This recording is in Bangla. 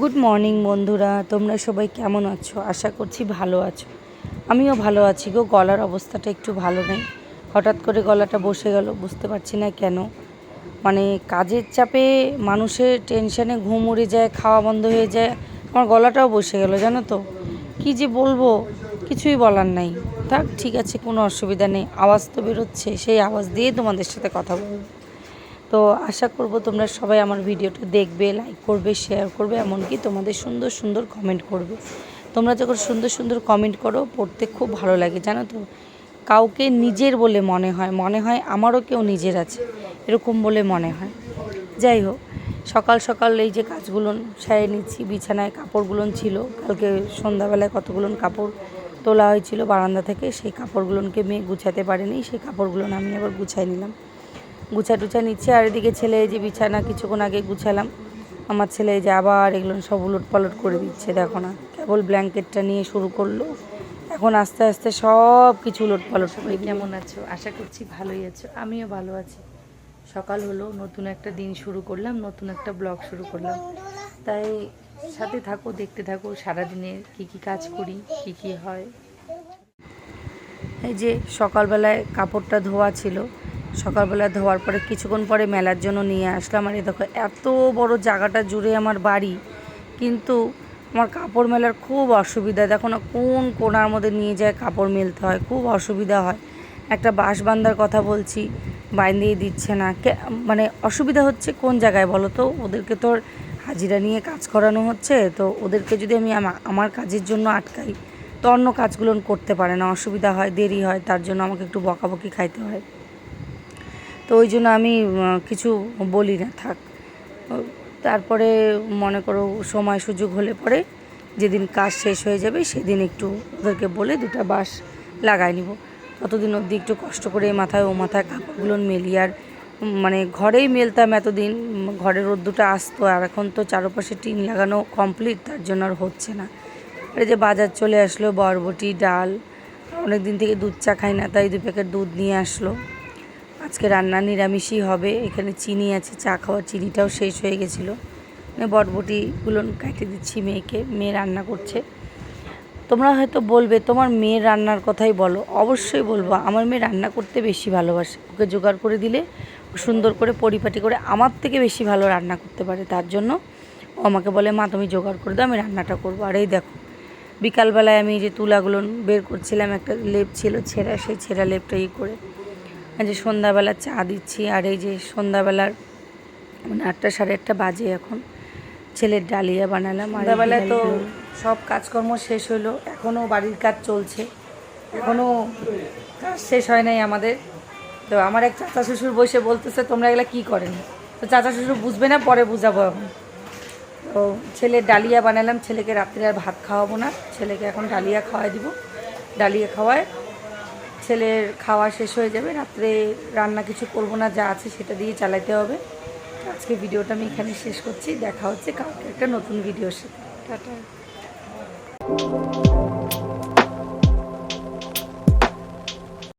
গুড মর্নিং বন্ধুরা। তোমরা সবাই কেমন আছো? আশা করছি ভালো আছো। আমিও ভালো আছি গো। গলার অবস্থাটা একটু ভালো নেই। হঠাৎ করে গলাটা বসে গেল, বুঝতে পারছি না কেন। মানে কাজের চাপে মানুষের টেনশানে ঘুম উড়ে যায়, খাওয়া বন্ধ হয়ে যায়। আমার গলাটাও বসে গেল, জানো তো। কি যে বলব? কিছুই বলার নাই। থাক, ঠিক আছে, কোনো অসুবিধা নেই। আওয়াজ তো বেরোচ্ছে। সেই আওয়াজ দিয়ে তোমাদের সাথে কথা বলব। তো আশা করব তোমরা সবাই আমার ভিডিওটা দেখবে লাইক করবে শেয়ার করবে, এমনকি তোমাদের সুন্দর সুন্দর কমেন্ট করবে। তোমরা যখন সুন্দর সুন্দর কমেন্ট করো, পড়তে খুব ভালো লাগে, জানো তো? কাউকে নিজের বলে মনে হয় মনে হয় আমারও কেউ নিজের আছে, এরকম বলে মনে হয়। যাই হোক, সকাল সকাল এই যে কাজগুলো সারিয়ে নিচ্ছি, বিছানায় কাপড়গুলো ছিল, কালকে সন্ধ্যাবেলায় কতগুলো কাপড় তোলা হয়েছিল বারান্দা থেকে, সেই কাপড়গুলোকে মেয়ে গুছাতে পারেনি, সেই কাপড়গুলো আমি আবার গুছাই নিলাম। গুছা টুছা নিচ্ছে। আর এদিকে ছেলে এই যে বিছানা কিছুক্ষণ আগে গুছালাম। আমার ছেলে এই যে আবার এগুলো সব উলট পালট করে দিচ্ছে দেখো না। কেবল ব্ল্যাঙ্কেটটা নিয়ে শুরু করল। এখন আস্তে আস্তে সব কিছু উলট পালট করে কেমন আছো? আশা করছি ভালোই আছো। আমিও ভালো আছি। সকাল হলো নতুন একটা দিন শুরু করলাম নতুন একটা ব্লগ শুরু করলাম। তাই সাথে থাকো দেখতে থাকো সারাদিনের কি কি কাজ করি কি কি হয়। এই যে সকালবেলায় কাপড়টা ধোয়া ছিল সকালবেলা ধোয়ার পরে, কিছুক্ষণ পরে মেলার জন্য নিয়ে আসলাম। আর এই দেখো, এত বড় জায়গাটা জুড়ে আমার বাড়ি। কিন্তু আমার কাপড় মেলার খুব অসুবিধা। দেখো না, কোন কোনার মধ্যে নিয়ে যায় কাপড় মেলতে হয়, খুব অসুবিধা হয়। একটা বাঁশ বান্ধার কথা বলছি বাইন্দিয়ে দিচ্ছে না। মানে অসুবিধা হচ্ছে কোন জায়গায় বলো তো? ওদেরকে তোর হাজিরা নিয়ে কাজ করানো হচ্ছে। তো ওদেরকে যদি আমি, আমার কাজের জন্য আটকাই, তো অন্য কাজগুলো করতে পারে না। অসুবিধা হয়, দেরি হয়, তার জন্য আমাকে একটু বকাবকি খাইতে হয়। তো ওই জন্য আমি কিছু বলি না, থাক। তারপরে মনে করো সময় সুযোগ হলে পরে যেদিন কাজ শেষ হয়ে যাবে সেদিন একটু ওদেরকে বলে দুটা বাঁশ লাগাই নিব। ততদিন অবধি একটু কষ্ট করে মাথায় ও মাথায় কাপড়গুলো মেলি আর মানে ঘরেই মেলতাম এতদিন ঘরের রোদ্দুটা আসতো আর এখন তো চারপাশে টিন লাগানো কমপ্লিট তার জন্য আর হচ্ছে না। এই যে বাজার চলে আসলো, বরবটি, ডাল অনেক দিন থেকে দুধ চা খাই না, তাই দু প্যাকেট দুধ নিয়ে আসলো। আজকে রান্না নিরামিষই হবে। এখানে চিনি আছে, চা খাওয়ার চিনিটাও শেষ হয়ে গেছিল। মানে বটবটিগুলো কাটে দিচ্ছি মেয়েকে, মেয়ে রান্না করছে। তোমরা হয়তো বলবে, তোমার মেয়ের রান্নার কথাই বলো। অবশ্যই বলব, আমার মেয়ে রান্না করতে বেশি ভালোবাসে। ওকে জোগাড় করে দিলে সুন্দর করে, পরিপাটি করে আমার থেকে বেশি ভালো রান্না করতে পারে। তার জন্য ও আমাকে বলে, মা, তুমি জোগাড় করে দাও, আমি রান্নাটা করব। আর এই দেখো, বিকালবেলায় আমি যে তুলাগুলো বের করছিলাম, একটা লেপ ছিল ছেঁড়া, সেই ছেঁড়া লেপটা ই করে যে সন্ধ্যাবেলা চা দিচ্ছি আর এই যে সন্ধ্যাবেলার মানে আটটা সাড়ে আটটা বাজে এখন। ছেলের ডালিয়া বানালাম সন্ধ্যাবেলায় তো সব কাজকর্ম শেষ হলো এখনও বাড়ির কাজ চলছে। এখনও কাজ শেষ হয় নাই আমাদের। তো আমার এক চাচা শ্বশুর বসে বলতেছে তোমরা এগুলা কী করেন? তো চাচা শ্বশুর বুঝবে না পরে বুঝাবো এখন। তো ছেলের ডালিয়া বানালাম ছেলেকে রাত্রে আর ভাত খাওয়াবো না ছেলেকে এখন ডালিয়া খাওয়াই দিব। ডালিয়া খাওয়ায় ছেলের খাওয়া শেষ হয়ে যাবে, রাত্রে রান্না কিছু করব না, যা আছে সেটা দিয়ে চালাতে হবে। আজকে ভিডিওটা আমি এখানে শেষ করছি, দেখা হচ্ছে কালকে একটা নতুন ভিডিওর সাথে। টাটা।